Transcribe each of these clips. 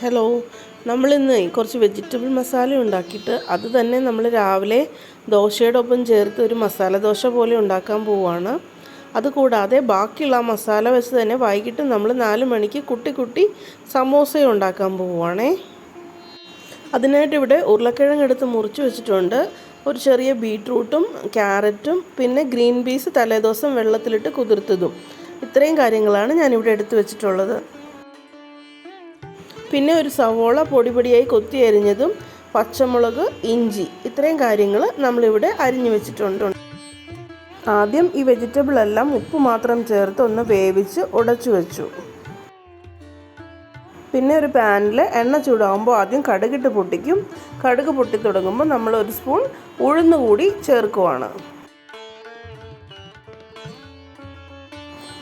Hello നമ്മളിന്ന് കുറച്ച് vegetable masala ഉണ്ടാക്കിയിട്ട് അത് തന്നെ നമ്മൾ രാവിലെ ദോശയുടെ ഒപ്പം ചേർത്ത് ഒരു മസാല ദോശ പോലെ ഉണ്ടാക്കാൻ പോവുകയാണ് അതുകൂടാതെ ബാക്കിയുള്ള മസാല വെച്ച് തന്നെ വൈകിട്ട് നമ്മൾ നാല് മണിക്ക് കുട്ടി കുട്ടി സമോസ ഉണ്ടാക്കാൻ പോവുകയാണേ അതിനായിട്ട് ഇവിടെ ഉരുളക്കിഴങ്ങ് എടുത്ത് മുറിച്ച് വെച്ചിട്ടുണ്ട്. ഒരു ചെറിയ ബീട്രൂട്ടും ക്യാരറ്റും പിന്നെ ഗ്രീൻ പീസ് തലേദിവസം വെള്ളത്തിലിട്ട് കുതിർത്തതും. ഇത്രയും കാര്യങ്ങളാണ് ഞാനിവിടെ എടുത്തു വെച്ചിട്ടുള്ളത്. പിന്നെ ഒരു സവോള പൊടി പൊടിയായി കൊത്തി അരിഞ്ഞതും പച്ചമുളക് ഇഞ്ചി ഇത്രയും കാര്യങ്ങൾ നമ്മളിവിടെ അരിഞ്ഞു വെച്ചിട്ടുണ്ട്. ആദ്യം ഈ വെജിറ്റബിൾ എല്ലാം ഉപ്പ് മാത്രം ചേർത്ത് ഒന്ന് വേവിച്ച് ഉടച്ചു വെച്ചു. പിന്നെ ഒരു പാനിൽ എണ്ണ ചൂടാകുമ്പോൾ ആദ്യം കടുകിട്ട് പൊട്ടിക്കും. കടുക് പൊട്ടി തുടങ്ങുമ്പോൾ നമ്മൾ ഒരു സ്പൂൺ ഉഴുന്ന് കൂടി ചേർക്കുവാണ്.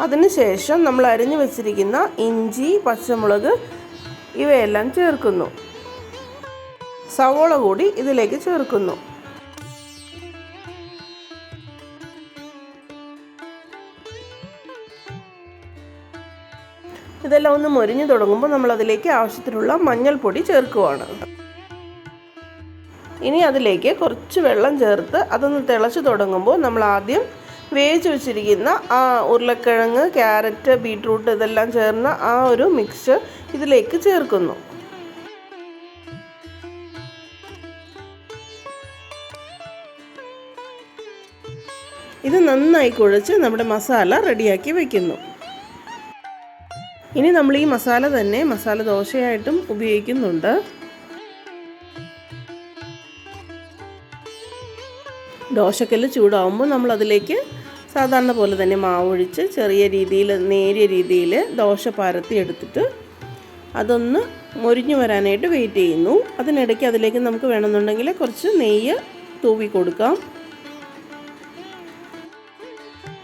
അതിനുശേഷം നമ്മൾ അരിഞ്ഞു വെച്ചിരിക്കുന്ന ഇഞ്ചി പച്ചമുളക് ഇവയെല്ലാം ചേർക്കുന്നു. സവോള കൂടി ഇതിലേക്ക് ചേർക്കുന്നു. ഇതെല്ലാം ഒന്ന് മൊരിഞ്ഞു തുടങ്ങുമ്പോൾ നമ്മൾ അതിലേക്ക് ആവശ്യത്തിനുള്ള മഞ്ഞൾപ്പൊടി ചേർക്കുവാണ്. ഇനി അതിലേക്ക് കുറച്ച് വെള്ളം ചേർത്ത് അതൊന്ന് തിളച്ച് തുടങ്ങുമ്പോൾ നമ്മൾ ആദ്യം വേവിച്ച് വെച്ചിരിക്കുന്ന ആ ഉരുളക്കിഴങ്ങ് ക്യാരറ്റ് ബീട്രൂട്ട് ഇതെല്ലാം ചേർന്ന ആ ഒരു മിക്സ് ഇതിലേക്ക് ചേർക്കുന്നു. ഇത് നന്നായി കുഴച്ച് നമ്മുടെ മസാല റെഡിയാക്കി വെക്കുന്നു. ഇനി നമ്മൾ ഈ മസാല തന്നെ മസാല ദോശയായിട്ടും ഉപയോഗിക്കുന്നുണ്ട്. ദോശക്കല്ല് ചൂടാവുമ്പോൾ നമ്മൾ അതിലേക്ക് സാധാരണ പോലെ തന്നെ മാവൊഴിച്ച് ചെറിയ രീതിയിൽ നേരിയ രീതിയിൽ ദോശ പരത്തി എടുത്തിട്ട് അതൊന്ന് മൊരിഞ്ഞു വരാനായിട്ട് വെയിറ്റ് ചെയ്യുന്നു. അതിനിടയ്ക്ക് അതിലേക്ക് നമുക്ക് വേണമെന്നുണ്ടെങ്കിൽ കുറച്ച് നെയ്യ് തൂവി കൊടുക്കാം.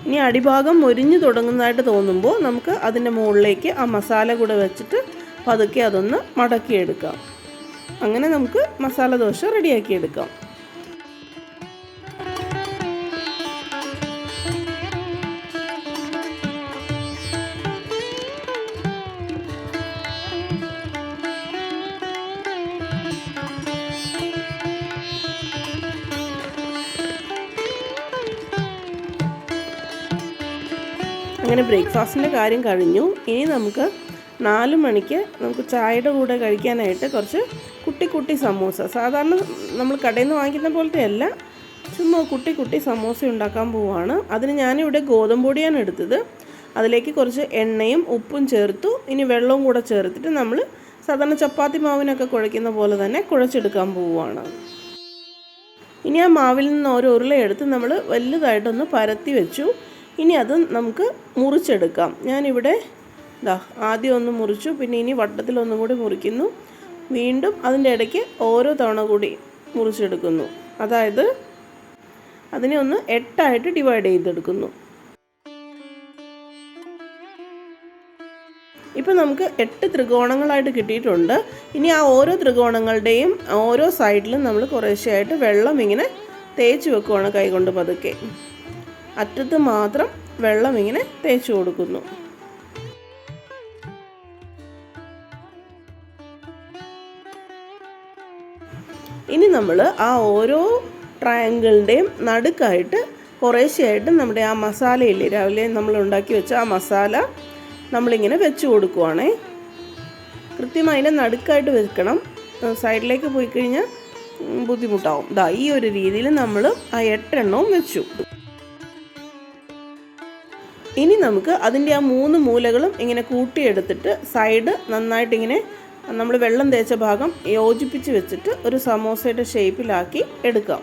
ഇനി അടിഭാഗം മൊരിഞ്ഞു തുടങ്ങുന്നതായിട്ട് തോന്നുമ്പോൾ നമുക്ക് അതിന്റെ മുകളിലേക്ക് ആ മസാല കൂടെ വെച്ചിട്ട് പതുക്കെ അതൊന്ന് മടക്കിയെടുക്കാം. അങ്ങനെ നമുക്ക് മസാല ദോശ റെഡിയാക്കിയെടുക്കാം. അങ്ങനെ ബ്രേക്ക്ഫാസ്റ്റിന്റെ കാര്യം കഴിഞ്ഞു. ഇനി നമുക്ക് നാല് മണിക്ക് നമുക്ക് ചായയുടെ കൂടെ കഴിക്കാനായിട്ട് കുറച്ച് കുട്ടി കുട്ടി സമോസ. സാധാരണ നമ്മൾ കടയിൽ നിന്ന് വാങ്ങിക്കുന്ന പോലത്തെ അല്ല ചുമ്മാ കുട്ടി കുട്ടി സമോസ ഉണ്ടാക്കാൻ പോവുകയാണ് അതിന് ഞാനിവിടെ ഗോതമ്പ് പൊടിയാണ് എടുത്തത്. അതിലേക്ക് കുറച്ച് എണ്ണയും ഉപ്പും ചേർത്തു. ഇനി വെള്ളവും കൂടെ ചേർത്തിട്ട് നമ്മൾ സാധാരണ ചപ്പാത്തി മാവിനൊക്കെ കുഴയ്ക്കുന്ന പോലെ തന്നെ കുഴച്ചെടുക്കാൻ പോവുകയാണ് ഇനി ആ മാവിൽ നിന്ന് ഓരോ ഉരുളയെടുത്ത് നമ്മൾ വലുതായിട്ടൊന്ന് പരത്തി വെച്ചു. ഇനി അത് നമുക്ക് മുറിച്ചെടുക്കാം. ഞാനിവിടെ ഇതാ ആദ്യം ഒന്ന് മുറിച്ചു പിന്നെ ഇനി വട്ടത്തിലൊന്നും കൂടി മുറിക്കുന്നു. വീണ്ടും അതിന്റെ ഇടയ്ക്ക് ഓരോ തവണ കൂടി മുറിച്ചെടുക്കുന്നു. അതായത് അതിനെ ഒന്ന് എട്ടായിട്ട് ഡിവൈഡ് ചെയ്തെടുക്കുന്നു. ഇപ്പം നമുക്ക് എട്ട് ത്രികോണങ്ങളായിട്ട് കിട്ടിയിട്ടുണ്ട്. ഇനി ആ ഓരോ ത്രികോണങ്ങളുടെയും ഓരോ സൈഡിലും നമ്മൾ കുറേശ്ശെയായിട്ട് വെള്ളം ഇങ്ങനെ തേച്ച് വെക്കുവാണ് കൈകൊണ്ട് പതുക്കെ. അറ്റത്ത് മാത്രം വെള്ളം ഇങ്ങനെ തേച്ച് കൊടുക്കുന്നു. ഇനി നമ്മൾ ആ ഓരോ ട്രയാങ്കിളിന്റെയും നടുക്കായിട്ട് കുറേശ്ശെയായിട്ട് നമ്മുടെ ആ മസാലയില്ലേ രാവിലെ നമ്മൾ ഉണ്ടാക്കി വെച്ച ആ മസാല നമ്മളിങ്ങനെ വെച്ച് കൊടുക്കുവാണേ. കൃത്യമായി അതിന്റെ നടുക്കായിട്ട് വെക്കണം. സൈഡിലേക്ക് പോയി കഴിഞ്ഞാൽ ബുദ്ധിമുട്ടാവും. ഇതാ ഈ ഒരു രീതിയിൽ നമ്മൾ ആ എട്ടെണ്ണവും വെച്ചു. ഇനി നമുക്ക് അതിന്റെ ആ മൂന്ന് മൂലകളും ഇങ്ങനെ കൂട്ടിയെടുത്തിട്ട് സൈഡ് നന്നായിട്ടിങ്ങനെ നമ്മൾ വെള്ളം തേച്ച ഭാഗം യോജിപ്പിച്ച് വെച്ചിട്ട് ഒരു സമോസയുടെ ഷേപ്പിലാക്കി എടുക്കാം.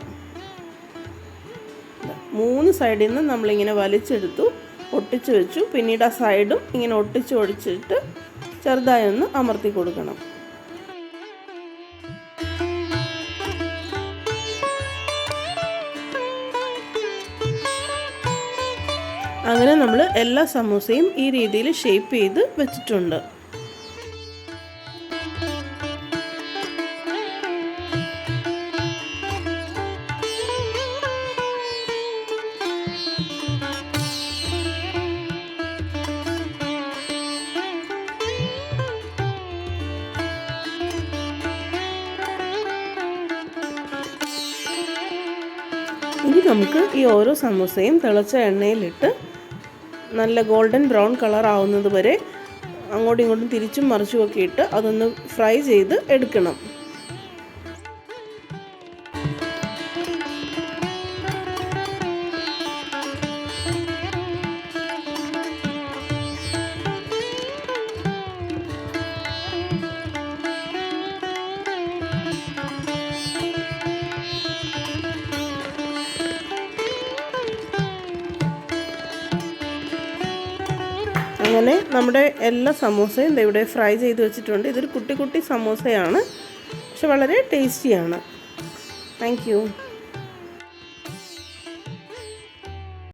മൂന്ന് സൈഡിൽ നിന്ന് നമ്മളിങ്ങനെ വലിച്ചെടുത്തു ഒട്ടിച്ച് വെച്ചു. പിന്നീട് ആ സൈഡും ഇങ്ങനെ ഒട്ടിച്ച് ഒടിച്ചിട്ട് ചെറുതായി ഒന്ന് അമർത്തി കൊടുക്കണം. അങ്ങനെ നമ്മൾ എല്ലാ സമൂസയും ഈ രീതിയിൽ ഷേപ്പ് ചെയ്ത് വെച്ചിട്ടുണ്ട്. ഇനി നമുക്ക് ഈ ഓരോ സമോസയും തിളച്ച എണ്ണയിലിട്ട് നല്ല ഗോൾഡൻ ബ്രൗൺ കളർ ആവുന്നത് വരെ അങ്ങോട്ടും ഇങ്ങോട്ടും തിരിച്ചും മറിച്ചും ഒക്കെ ഇട്ട് അതൊന്ന് ഫ്രൈ ചെയ്ത് എടുക്കണം. അങ്ങനെ നമ്മുടെ എല്ലാ സമൂസയും ഇവിടെ ഫ്രൈ ചെയ്ത് വെച്ചിട്ടുണ്ട്. ഇതൊരു കുട്ടി കുട്ടി സമൂസയാണ്. പക്ഷെ വളരെ ടേസ്റ്റിയാണ്. താങ്ക്